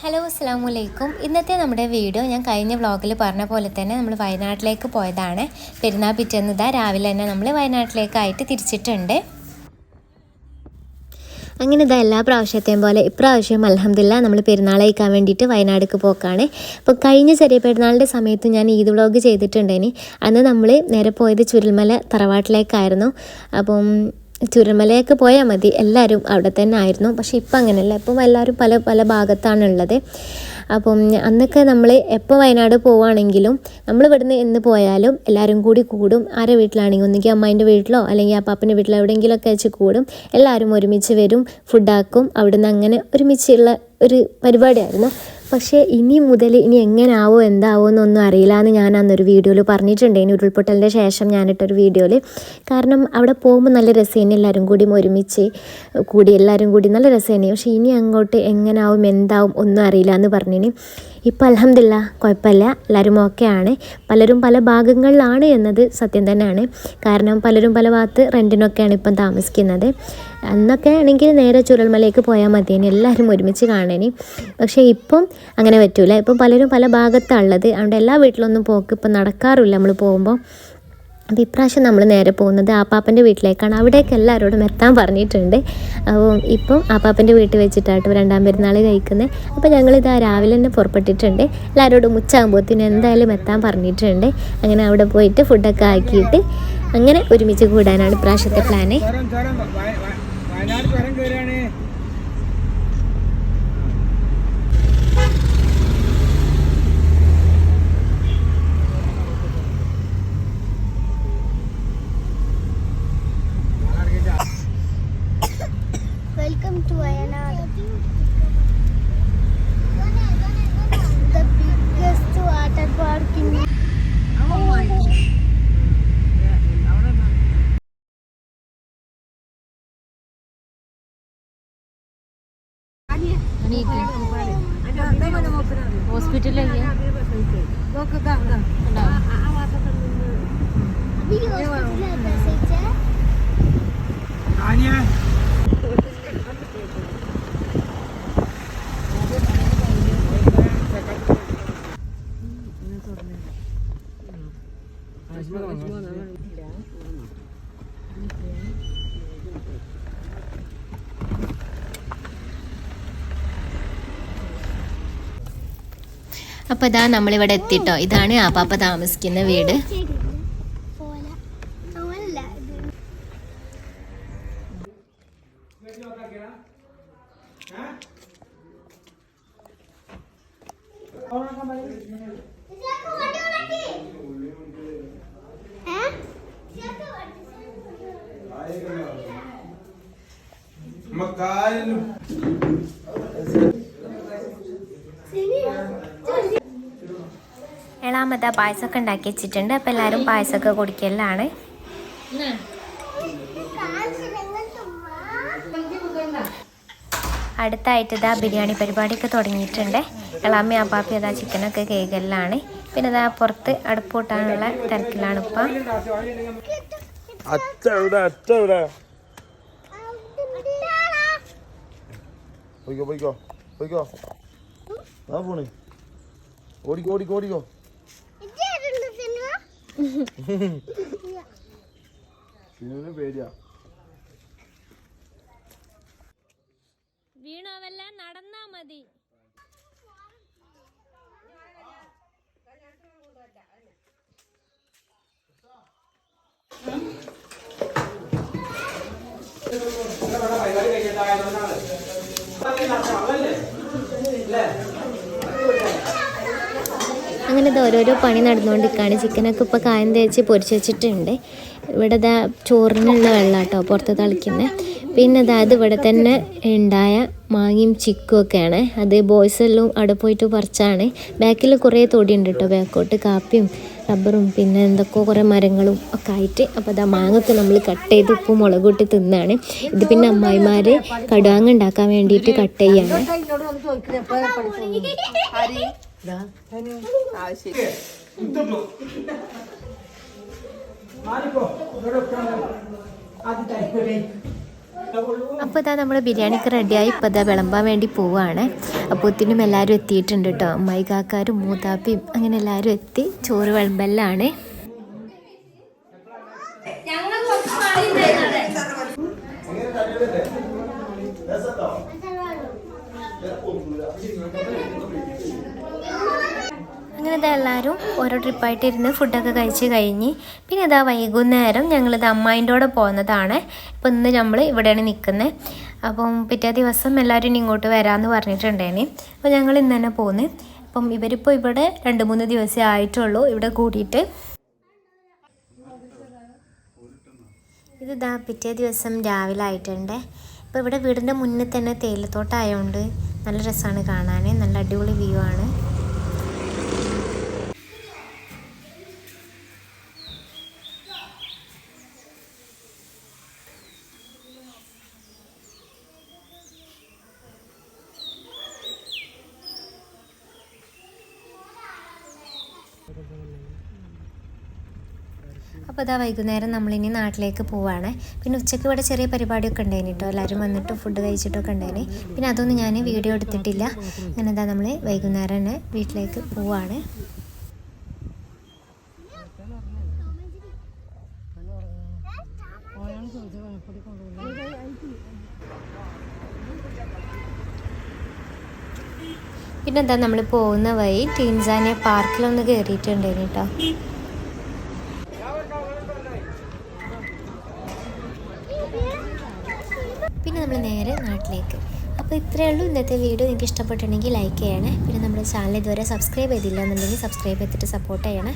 Hello അസ്സാം വലൈക്കും ഇന്നത്തെ നമ്മുടെ വീഡിയോ ഞാൻ കഴിഞ്ഞ വ്ളോഗിൽ പറഞ്ഞ പോലെ തന്നെ നമ്മൾ വയനാട്ടിലേക്ക് പോയതാണ്. പെരുന്നാൾ പിറ്റേന്ന് രാവിലെ തന്നെ നമ്മൾ വയനാട്ടിലേക്കായിട്ട് തിരിച്ചിട്ടുണ്ട്. അങ്ങനെ ഇതാ എല്ലാ പ്രാവശ്യത്തെയും പോലെ ഇപ്രാവശ്യം അലഹമില്ല നമ്മൾ പെരുന്നാൾ കഴിക്കാൻ വേണ്ടിയിട്ട് വയനാടേക്ക് പോക്കാണ്. അപ്പോൾ കഴിഞ്ഞ ചെറിയ പെരുന്നാളിന്റെ സമയത്ത് ഞാൻ ഈദ് വ്ളോഗ് ചെയ്തിട്ടുണ്ടേനി. അന്ന് നമ്മൾ നേരെ പോയത് ചുരൽമല തറവാട്ടിലേക്കായിരുന്നു. അപ്പം ചുരൽമലയൊക്കെ പോയാൽ മതി. എല്ലാവരും അവിടെ തന്നെ ആയിരുന്നു. പക്ഷേ ഇപ്പം അങ്ങനെയല്ല. ഇപ്പം എല്ലാവരും പല പല ഭാഗത്താണുള്ളത് അപ്പം അന്നൊക്കെ നമ്മൾ എപ്പോൾ വയനാട് പോവുകയാണെങ്കിലും നമ്മൾ ഇവിടുന്ന് എന്ന് പോയാലും എല്ലാവരും കൂടി കൂടും. ആരെ വീട്ടിലാണെങ്കിൽ ഒന്നുകിൽ അമ്മേന്റെ വീട്ടിലോ അല്ലെങ്കിൽ അപ്പാപ്പന്റെ വീട്ടിലോ എവിടെയെങ്കിലുമൊക്കെ വെച്ച് കൂടും. എല്ലാവരും ഒരുമിച്ച് വരും ഫുഡാക്കും അവിടുന്ന് അങ്ങനെ ഒരുമിച്ചുള്ള ഒരു പരിപാടിയായിരുന്നു. പക്ഷേ ഇനി മുതൽ ഇനി എങ്ങനാവോ എന്താവോ എന്നൊന്നും അറിയില്ല എന്ന് ഞാൻ അന്നൊരു വീഡിയോയിൽ പറഞ്ഞിട്ടുണ്ട്. ഇനി ഉരുൾപൊട്ടലിന്റെ ശേഷം ഞാനിട്ടൊരു വീഡിയോയിൽ. കാരണം അവിടെ പോകുമ്പോൾ നല്ല രസേനെ. എല്ലാവരും കൂടി ഒരുമിച്ച് കൂടി എല്ലാവരും കൂടി നല്ല രസേനെ. പക്ഷേ ഇനി അങ്ങോട്ട് എങ്ങനാവും എന്താവും ഒന്നും അറിയില്ല എന്ന് പറഞ്ഞിന്. ഇപ്പം അലഹമില്ല കുഴപ്പമില്ല. എല്ലാവരും ഓക്കെയാണ്. പലരും പല ഭാഗങ്ങളിലാണ് എന്നത് സത്യം തന്നെയാണ്. കാരണം പലരും പല ഭാഗത്ത് റെന്റിനൊക്കെയാണ് ഇപ്പം താമസിക്കുന്നത്. അന്നൊക്കെ ആണെങ്കിൽ നേരെ ചുരൽമലയ്ക്ക് പോയാൽ മതിയേനി എല്ലാവരും ഒരുമിച്ച് കാണേനി. പക്ഷേ ഇപ്പം അങ്ങനെ പറ്റൂല. ഇപ്പം പലരും പല ഭാഗത്താണ് ഉള്ളത്. അതുകൊണ്ട് എല്ലാ വീട്ടിലൊന്നും പോക്ക് ഇപ്പം നടക്കാറില്ല. നമ്മൾ പോകുമ്പോൾ അപ്പോൾ ഇപ്രാവശ്യം നമ്മൾ നേരെ പോകുന്നത് ആപ്പാപ്പന്റെ വീട്ടിലേക്കാണ്. അവിടേക്ക് എല്ലാവരോടും എത്താൻ പറഞ്ഞിട്ടുണ്ട്. അപ്പോൾ ഇപ്പം ആപ്പാപ്പന്റെ വീട്ടിൽ വെച്ചിട്ടാട്ടോ രണ്ടാം പെരുന്നാൾ കഴിക്കുന്നത്. അപ്പോൾ ഞങ്ങളിതാ രാവിലെ തന്നെ പുറപ്പെട്ടിട്ടുണ്ട്. എല്ലാവരോടും ഉച്ചയാകുമ്പോഴത്തേന് എന്തായാലും എത്താൻ പറഞ്ഞിട്ടുണ്ട്. അങ്ങനെ അവിടെ പോയിട്ട് ഫുഡൊക്കെ ആക്കിയിട്ട് അങ്ങനെ ഒരുമിച്ച് കൂടാനാണ് ഇപ്രാവശ്യത്തെ പ്ലാന് ഹോസ്പിറ്റലിലേക്ക് Big അപ്പോൾ ഇതാ നമ്മളിവിടെ എത്തിട്ടോ. ഇതാണ് ആപ്പാപ്പ താമസിക്കുന്ന വീട്. മക്കാലും എളാമത പായസമൊക്കെ ഉണ്ടാക്കി വെച്ചിട്ടുണ്ട്. അപ്പോൾ എല്ലാവരും പായസമൊക്കെ കുടിക്കലാണ് അടുത്തായിട്ട് ഇതാ ബിരിയാണി പരിപാടിയൊക്കെ തുടങ്ങിയിട്ടുണ്ട്. എളാമ്മ അപ്പാപ്പി അതാ ചിക്കനൊക്കെ കേകലിലാണ്. പിന്നെ ഇതാ പുറത്ത് അടുപ്പ് കൂട്ടാനുള്ള തിരക്കിലാണ് ഇപ്പം അച്ഛ ഓടിക്കോ ഓടിക്കോ ഓടിക്കോ. സിനിമ പേടിയാ. വീണോവെല്ലാം നടന്നാ മതി. അങ്ങനെ ഇത് ഓരോരോ പണി നടന്നുകൊണ്ടിരിക്കുകയാണ്. ചിക്കനൊക്കെ ഇപ്പോൾ കായം തേച്ച് പൊരിച്ച് വെച്ചിട്ടുണ്ട്. ഇവിടെ ഇതാ ചോറിനുള്ള വെള്ളം കേട്ടോ പുറത്ത് തളിക്കുന്നത് പിന്നെ ഇതാ അത് ഇവിടെ തന്നെ ഉണ്ടായ മാങ്ങയും ചിക്കും ഒക്കെയാണ്. അത് ബോയ്സ് എല്ലാം അവിടെ പോയിട്ട് പറിച്ചാണ്. ബാക്കിൽ കുറേ തൊടിയുണ്ട് കേട്ടോ ബാക്കോട്ട് കാപ്പിയും റബ്ബറും പിന്നെ എന്തൊക്കെയോ കുറേ മരങ്ങളും ഒക്കെ ആയിട്ട്. അപ്പോൾ അതാ മാങ്ങൊക്കെ നമ്മൾ കട്ട് ചെയ്ത് ഉപ്പും മുളക് ഇട്ട് തിന്നാണ്. ഇത് പിന്നെ അമ്മായിമാർ കടുവാങ്ങ ഉണ്ടാക്കാൻ വേണ്ടിയിട്ട് കട്ട് ചെയ്യാണ്. അപ്പോൾ ഇതാ നമ്മൾ ബിരിയാണിക്ക് റെഡിയായി. ഇപ്പോൾ ഇതാ വിളമ്പാൻ വേണ്ടി പോവുകയാണ് അപ്പോൾ ഒത്തിനും എല്ലാവരും എത്തിയിട്ടുണ്ട് കേട്ടോ മൈകാക്കാരും മൂതാപ്പിയും അങ്ങനെ എല്ലാവരും എത്തി. ചോറ് വിളമ്പെല്ലാണ്. അങ്ങനെ ഇതാ എല്ലാവരും ഓരോ ട്രിപ്പായിട്ട് ഇരുന്ന് ഫുഡൊക്കെ കഴിച്ച് കഴിഞ്ഞ് പിന്നെ ഇതാ വൈകുന്നേരം ഞങ്ങളിത് അമ്മായിന്റെ കൂടെ പോകുന്നതാണ് ഇപ്പം ഇന്ന് നമ്മൾ ഇവിടെയാണ് നിൽക്കുന്നത് അപ്പം പിറ്റേ ദിവസം എല്ലാവരും ഇങ്ങോട്ട് വരാമെന്ന് പറഞ്ഞിട്ടുണ്ടേനെ. അപ്പോൾ ഞങ്ങൾ ഇന്ന് തന്നെ പോകുന്നത് അപ്പം ഇവരിപ്പോൾ ഇവിടെ രണ്ട് മൂന്ന് ദിവസമേ ആയിട്ടുള്ളൂ ഇവിടെ കൂടിയിട്ട്. ഇത് ഇതാ പിറ്റേ ദിവസം രാവിലെ ആയിട്ടുണ്ട്. ഇപ്പോൾ ഇവിടെ വീടിന്റെ മുന്നിൽ തന്നെ തേയിലത്തോട്ടമായതുകൊണ്ട് നല്ല രസമാണ് കാണാൻ നല്ല അടിപൊളി വ്യൂ ആണ്. അപ്പോൾ ഇതാ വൈകുന്നേരം നമ്മളിനി നാട്ടിലേക്ക് പോവാണ്. പിന്നെ ഉച്ചയ്ക്ക് ഇവിടെ ചെറിയ പരിപാടിയൊക്കെ ഉണ്ടായിന് കേട്ടോ എല്ലാവരും വന്നിട്ട് ഫുഡ് കഴിച്ചിട്ടൊക്കെ ഉണ്ടായിന്. പിന്നെ അതൊന്നും ഞാൻ വീഡിയോ എടുത്തിട്ടില്ല. അങ്ങനെ എന്താ നമ്മൾ വൈകുന്നേരം തന്നെ വീട്ടിലേക്ക് പോവാണ്. പിന്നെന്താ നമ്മൾ പോകുന്ന വഴി ടീൻസാനെ പാർക്കിലൊന്ന് കയറിയിട്ടുണ്ടായിരുന്നു കേട്ടോ പിന്നെ നമ്മൾ നേരെ നാട്ടിലേക്ക്. അപ്പോൾ ഇത്രയേ ഉള്ളൂ. ഇന്നത്തെ വീഡിയോ നിങ്ങൾക്ക് ഇഷ്ടപ്പെട്ടിട്ടുണ്ടെങ്കിൽ ലൈക്ക് ചെയ്യണേ. പിന്നെ നമ്മുടെ ചാനൽ ഇതുവരെ സബ്സ്ക്രൈബ് ചെയ്തില്ല എന്നുണ്ടെങ്കിൽ സബ്സ്ക്രൈബ് ചെയ്തിട്ട് സപ്പോർട്ട് ചെയ്യണേ.